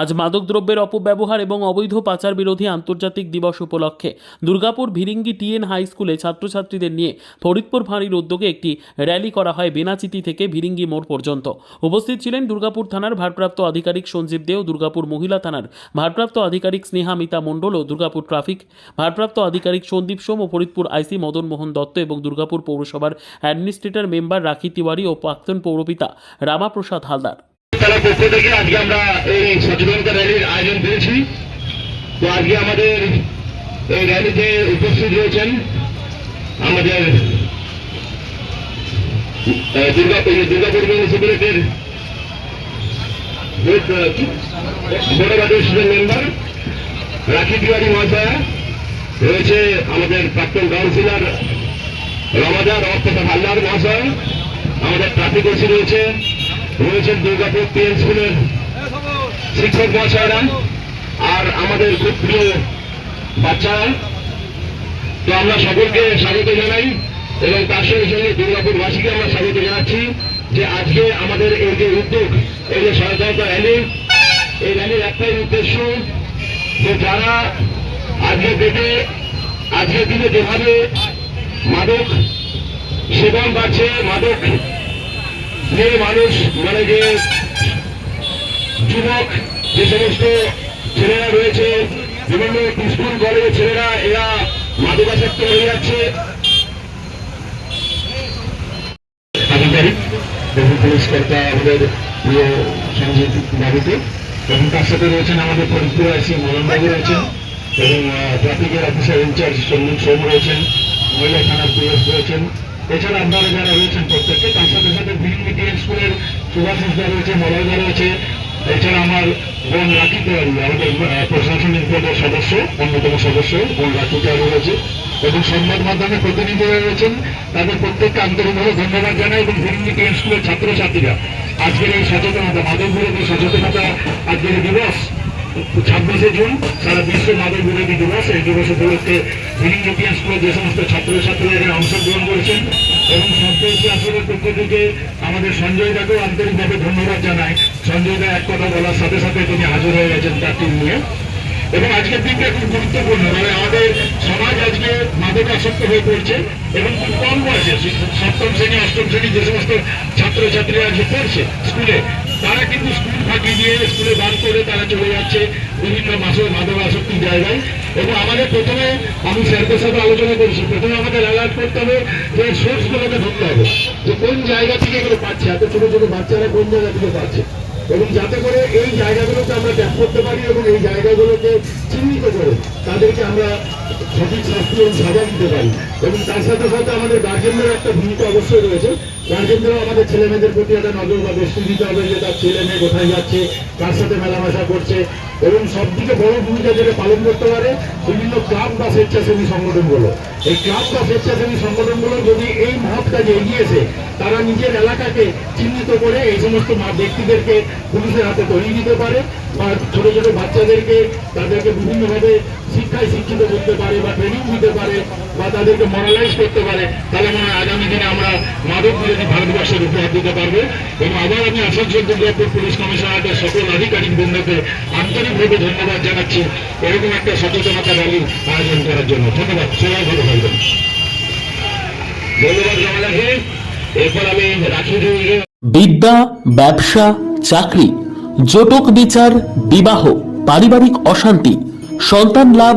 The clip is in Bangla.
আজ মাদকদ্রব্যের অপব্যবহার এবং অবৈধ পাচার বিরোধী আন্তর্জাতিক দিবস উপলক্ষে দুর্গাপুর ভিরিঙ্গি টিএন হাই স্কুলে ছাত্রছাত্রীদের নিয়ে ফরিদপুর ফাঁড়ির উদ্যোগে একটি র্যালি করা হয় বেনাচিতি থেকে ভিরিঙ্গি মোড় পর্যন্ত। উপস্থিত ছিলেন দুর্গাপুর থানার ভারপ্রাপ্ত আধিকারিক সঞ্জীব দেও, দুর্গাপুর মহিলা থানার ভারপ্রাপ্ত আধিকারিক স্নেহা মিতা মণ্ডল ও দুর্গাপুর ট্রাফিক ভারপ্রাপ্ত আধিকারিক সন্দীপ সোম ও ফরিদপুর আইসি মদন মোহন দত্ত এবং দুর্গাপুর পৌরসভার অ্যাডমিনিস্ট্রেটর মেম্বার রাখি তিওয়ারি ও প্রাক্তন পৌরপিতা রামাপ্রসাদ হালদার। তার পক্ষ থেকে আজকে আমরা এই সচেতনতা র্যালির আয়োজন করেছি। তো আজকে আমাদের এই র্যালিতে উপস্থিত রয়েছেন আমাদের দুর্গাপুর মিউনিসিপ্যালিটির মেম্বার, রাখি তিওয়ারি মহাশয়া, রয়েছে আমাদের প্রাক্তন কাউন্সিলর রমাদার অর্থাৎ হাল্লার মহাশয়, আমাদের ট্রাফিক ওসি রয়েছে রয়েছেন দুর্গাপুর পিএন স্কুলের শিক্ষক মহাশয়রা আর আমাদের খুব প্রিয় বাচ্চারা। তো আমরা সকলকে স্বাগত জানাই এবং তার সঙ্গে সঙ্গে দুর্গাপুরবাসীকে আমরা স্বাগত জানাচ্ছি যে আজকে আমাদের এই যে উদ্যোগ, এই যে সচেতনতা র্যালি, এই র্যালির একটাই উদ্দেশ্য যে যারা আজকে ডেটে আজকের দিনে যেভাবে মাদক সেবন বাড়ছে, মাদক যে মানুষ মানে যে যুবক, যে সমস্ত ছেলেরা রয়েছে, বিভিন্ন স্কুল, কলেজের ছেলেরা, এরা মাদকাসক্ত হয়ে যাচ্ছে। আমাদের প্রিয় সঞ্জিত বাবুকে। এবং তার সাথে রয়েছেন আমাদের ফরিদপুর আইসি মদন বাবু রয়েছেন। এবং ট্রাফিকের অফিসার ইনচার্জ সন্দীপ সোম রয়েছেন। মহিলা থানার পুলিশ রয়েছেন। এছাড়া আপনারা যারা রয়েছেন প্রত্যেককে, তার সাথে সাথে বিভিন্ন মিডিয়াম স্কুলের সুভাষিসদা রয়েছে মলয়দা রয়েছে। এছাড়া আমার বোন রাখি তেওয়ারি, আমাদের প্রশাসনিক বোর্ডের সদস্য, অন্যতম সদস্য, বোন রাখি তেওয়ারি রয়েছে। এবং সংবাদ মাধ্যমে প্রতিনিধিরা রয়েছেন তাদের প্রত্যেককে আন্তরিকভাবে ধন্যবাদ জানাই এবং বিভিন্ন মিডিয়াম স্কুলের ছাত্রছাত্রীরা। আজকের এই সচেতনতা মাদক বিরোধী সচেতনতা আজকের দিবস ছাব্বিশে জুন, সারা বিশ্ব মাদক বিরোধী দিবস। এই দিবস উপলক্ষে বিভিন্ন ইন্ডিয়ান স্কুলের যে সমস্ত ছাত্রছাত্রীরা এখানে অংশগ্রহণ করেছেন এবং সন্তোষী আসরের পক্ষ থেকে আমাদের সঞ্জয় দাকেও আন্তরিকভাবে ধন্যবাদ জানাই। সঞ্জয় দা, এক কথা বলার সাথে সাথে তিনি হাজির হয়ে গেছেন তার টিম নিয়ে। এবং আজকের দিনটা খুব গুরুত্বপূর্ণ মানে আমাদের সমাজ আজকে মাদক আসক্ত হয়ে পড়ছে এবং খুব কম বয়সে সপ্তম শ্রেণি, অষ্টম শ্রেণি যে সমস্ত ছাত্রছাত্রীরা আজকে পড়ছে স্কুলে তারা কিন্তু স্কুল ফাঁকি দিয়ে স্কুলে বার করে তারা চলে যাচ্ছে বিভিন্ন মাসে মাদক জায়গায়। এবং আমাদের প্রথমে আমি স্যারদের সাথে আলোচনা করেছি। প্রথমে আমাদের অ্যালার্ট করতে হবে যে সোর্সগুলোকে ধরতে হবে। যে কোন জায়গা থেকে এগুলো পাচ্ছে, এত ছোট ছোট বাচ্চারা কোন জায়গা থেকে পাচ্ছে। এবং যাতে করে এই জায়গাগুলোকে আমরা ট্যাপ করতে পারি এবং এই জায়গাগুলোকে চিহ্নিত করে তাদেরকে আমরা সঠিক শাস্তি এবং সাজা দিতে পারি। এবং তার সাথে সাথে আমাদের গার্জেনদের একটা ভূমিকা অবশ্যই রয়েছে। গার্জেনদেরও আমাদের ছেলে মেয়েদের প্রতি একটা নজর বা দৃষ্টি দিতে হবে যে তার ছেলে মেয়ে কোথায় যাচ্ছে, কার সাথে মেলামেশা করছে এবং সব থেকে বড় ভূমিকা যেটা পালন করতে পারে বিভিন্ন ক্লাব বা স্বেচ্ছাসেবী সংগঠনগুলো। এই ক্লাব বা স্বেচ্ছাসেবী সংগঠনগুলো যদি এই মহৎ কাজে এগিয়েছে তারা নিজের এলাকাকে চিহ্নিত করে এই সমস্ত ব্যক্তিদেরকে পুলিশের হাতে তৈরি দিতে পারে বা ছোট ছোট বাচ্চাদেরকে তাদেরকে বিভিন্নভাবে শিক্ষায় শিক্ষিত করতে পারে বা ট্রেনিং দিতে পারে বা তাদেরকে মরালাইজ করতে পারে, তাহলে মনে হয় আগামী দিনে আমরা মাদক বিরোধী ভারতবর্ষের উপহার দিতে পারব। এবং আবার আমি আসানসোল দুর্গাপুর পুলিশ কমিশনারের সকল আধিকারিক বন্ধুকে আন্তরিকভাবে ধন্যবাদ জানাচ্ছি। এরকম একটা সচেতনতা র্যালির আয়োজন করার জন্য। ধন্যবাদ। সবাই ভালো থাকবেন। ধন্যবাদ রমালাকে এরপর আমি রাখি বিদ্যা, ব্যবসা, চাকরি, জটক বিচার, বিবাহ, পারিবারিক অশান্তি, সন্তান লাভ